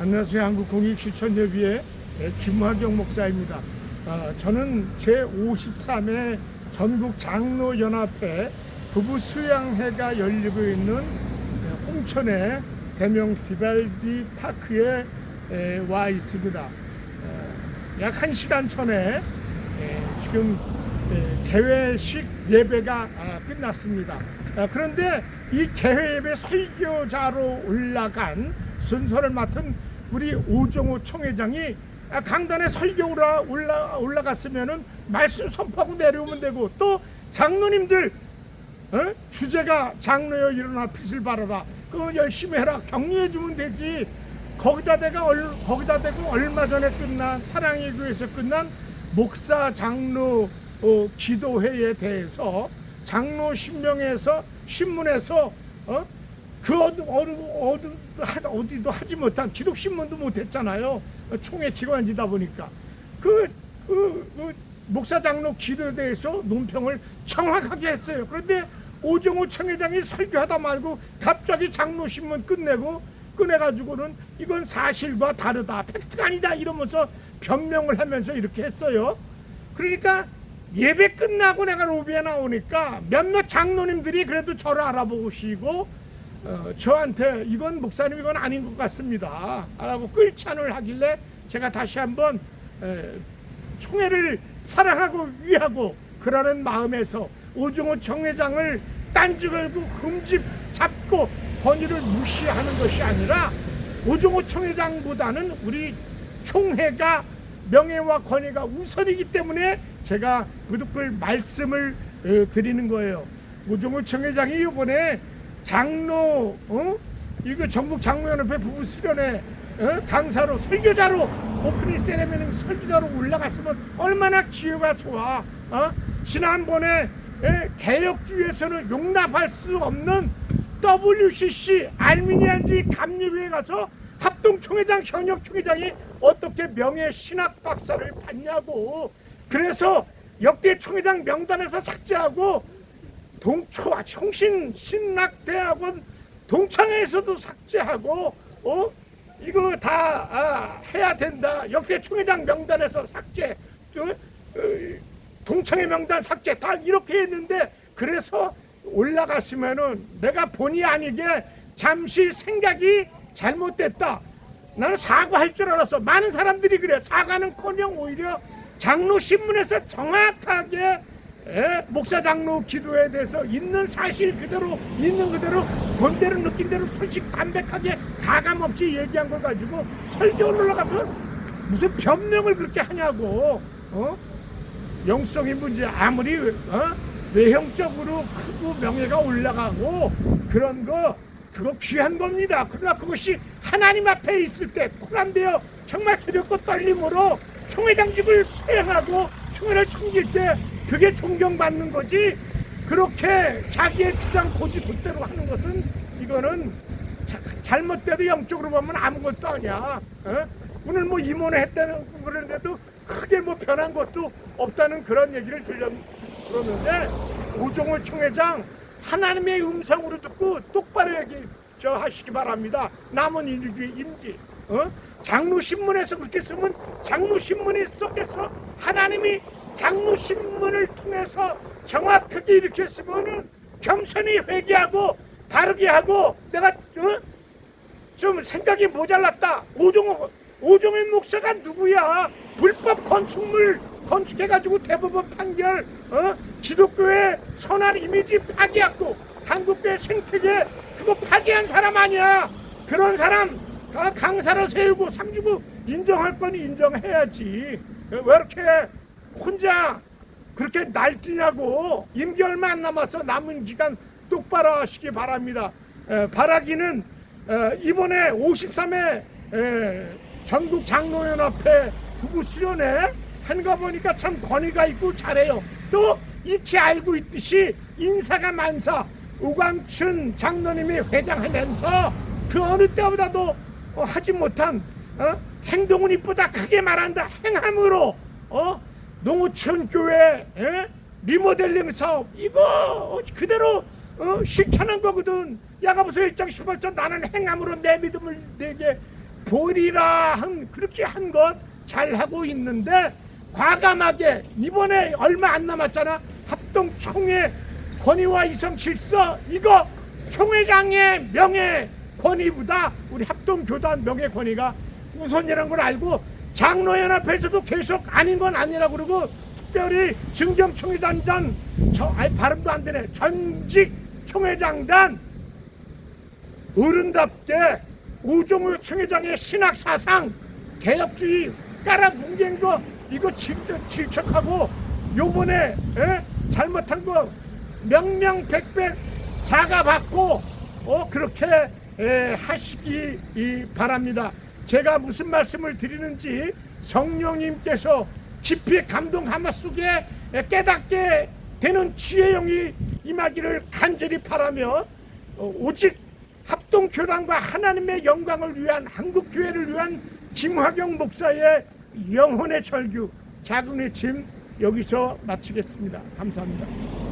안녕하세요. 한국공익실천예비의 김화경 목사입니다. 아, 저는 제53회 전국 장로연합회 부부 수양회가 열리고 있는 에, 홍천의 대명 비발디 파크에 에, 와 있습니다. 약 1시간 전에 에, 지금 에, 개회식 예배가 아, 끝났습니다. 아, 그런데 이 개회 예배 설교자로 올라간 순서를 맡은 우리 오정호 총회장이 아, 강단에 설교로 올라, 올라갔으면은 말씀 선포하고 내려오면 되고 또 장로님들 어? 주제가 장로여 일어나 빛을 발하라 그거 열심히 해라 격려해 주면 되지 거기다 대가 얼, 거기다 대고 얼마 전에 끝난 사랑의 교회에서 끝난 목사 장로 어, 기도회에 대해서 장로 신명에서 신문에서 어? 그 어디, 하- 어디도 하지 못한 기독 신문도 못했잖아요 총회 기관지다 보니까 그, 그, 그 목사 장로 기도에 대해서 논평을 정확하게 했어요. 그런데 오정호 청회장이 설교하다 말고 갑자기 장로 신문 끝내고 꺼내가지고는 이건 사실과 다르다, 팩트가 아니다 이러면서 변명을 하면서 이렇게 했어요. 그러니까 예배 끝나고 내가 로비에 나오니까 몇몇 장로님들이 그래도 저를 알아보시고 어, 저한테 이건 목사님 이건 아닌 것 같습니다. 라고 끌찬을 하길래 제가 다시 한번 에, 총회를 사랑하고 위하고 그러는 마음에서 오종호 청회장을 딴지 걸고 흠집 잡고 권위를 무시하는 것이 아니라 오종호 청회장보다는 우리 총회가 명예와 권위가 우선이기 때문에 제가 그득글 말씀을 어, 드리는 거예요. 오종호 청회장이 이번에 장로 어? 이거 전국 장로연합회 부부 수련회 어? 강사로 설교자로 오프닝 세레머니 설교자로 올라갔으면 얼마나 기회가 좋아 어? 지난번에 에, 개혁주의에서는 용납할 수 없는 WCC 알미니안지 감리회에 가서 합동총회장 현역 총회장이 어떻게 명예 신학 박사를 받냐고 그래서 역대 총회장 명단에서 삭제하고 동초와 청신 신학대학원 동창회에서도 삭제하고 어? 이거 다 아, 해야 된다. 역대 총회장 명단에서 삭제 어, 어, 동창회 명단 삭제 다 이렇게 했는데 그래서 올라갔으면은 내가 본의 아니게 잠시 생각이 잘못됐다. 나는 사과할 줄 알았어. 많은 사람들이 그래. 사과는커녕 오히려 장로 신문에서 정확하게 예, 목사 장로 기도에 대해서 있는 사실 그대로 있는 그대로 본 대로 느낀 대로 솔직 담백하게 가감 없이 얘기한 걸 가지고 설교 올라가서 무슨 변명을 그렇게 하냐고 어? 영성의 문제 아무리 어? 외형적으로 크고 명예가 올라가고 그런 거 그거 귀한 겁니다. 그러나 그것이 하나님 앞에 있을 때 쿨한데요. 정말 두렵고 떨림으로 총회장직을 수행하고 총회를 섬길 때 그게 존경받는 거지. 그렇게 자기의 주장 고지 그대로 하는 것은 이거는 자- 잘못돼도 영적으로 보면 아무것도 아니야. 어? 오늘 뭐 임원회 했다는 그러는데도 크게 뭐 변한 것도 없다는 그런 얘기를 들려 들었는데 오종호 총회장 하나님의 음성으로 듣고 똑바로 얘기 저 하시기 바랍니다. 남은 일기 임기. 어? 장로 신문에서 그렇게 쓰면 장로 신문이 썼겠어. 하나님이 장로 신문을 통해서 정확하게 쓰면은 겸손히 회개하고 바르게 하고 내가 어? 좀 생각이 모자랐다. 오종호 오종현 목사가 누구야? 불법 건축물 건축해가지고 대법원 판결, 어? 기독교의 선한 이미지 파괴하고 한국교회 생태계 그거 파괴한 사람 아니야? 그런 사람 가- 강사를 세우고 삼주고 인정할 건 인정해야지. 왜 이렇게 혼자 그렇게 날뛰냐고 임기 얼마 안 남아서 남은 기간 똑바로 하시기 바랍니다. 에, 바라기는 에, 이번에 53회 에, 전국 장로연합회 부부 수련회 한가 보니까 참 권위가 있고 잘해요. 또 익히 알고 있듯이 인사가 만사 우광춘 장로님이 회장하면서 그 어느 때보다도 어, 하지 못한 어? 행동은 이쁘다 크게 말한다 행함으로 어? 농어촌 교회 에? 리모델링 사업 이거 어, 그대로 어? 실천한 거거든 야가보서 1장 18절 나는 행함으로 내 믿음을 내게 보리라 한 그렇게 한 것 잘하고 있는데 과감하게 이번에 얼마 안 남았잖아 합동 총회 권위와 이성 질서 이거 총회장의 명예 권위보다 우리 합동 교단 명예 권위가 우선이라는 걸 알고 장로연합에서도 계속 아닌 건 아니라 그러고 특별히 증경총회단단 저 아니 발음도 안 되네 전직 총회장단 어른답게 우종우 총회장의 신학 사상 개혁주의 깔아 뭉갠 거 이거 진짜 질척하고 요번에 에? 잘못한 거 명명백백 사과받고 어 그렇게 에, 하시기 이, 바랍니다. 제가 무슨 말씀을 드리는지 성령님께서 깊이 감동 하마 속에 깨닫게 되는 지혜 영이 임하기를 간절히 바라며 어, 오직 합동교단과 하나님의 영광을 위한 한국교회를 위한 김화경 목사의 영혼의 절규 작은 외침 여기서 마치겠습니다. 감사합니다.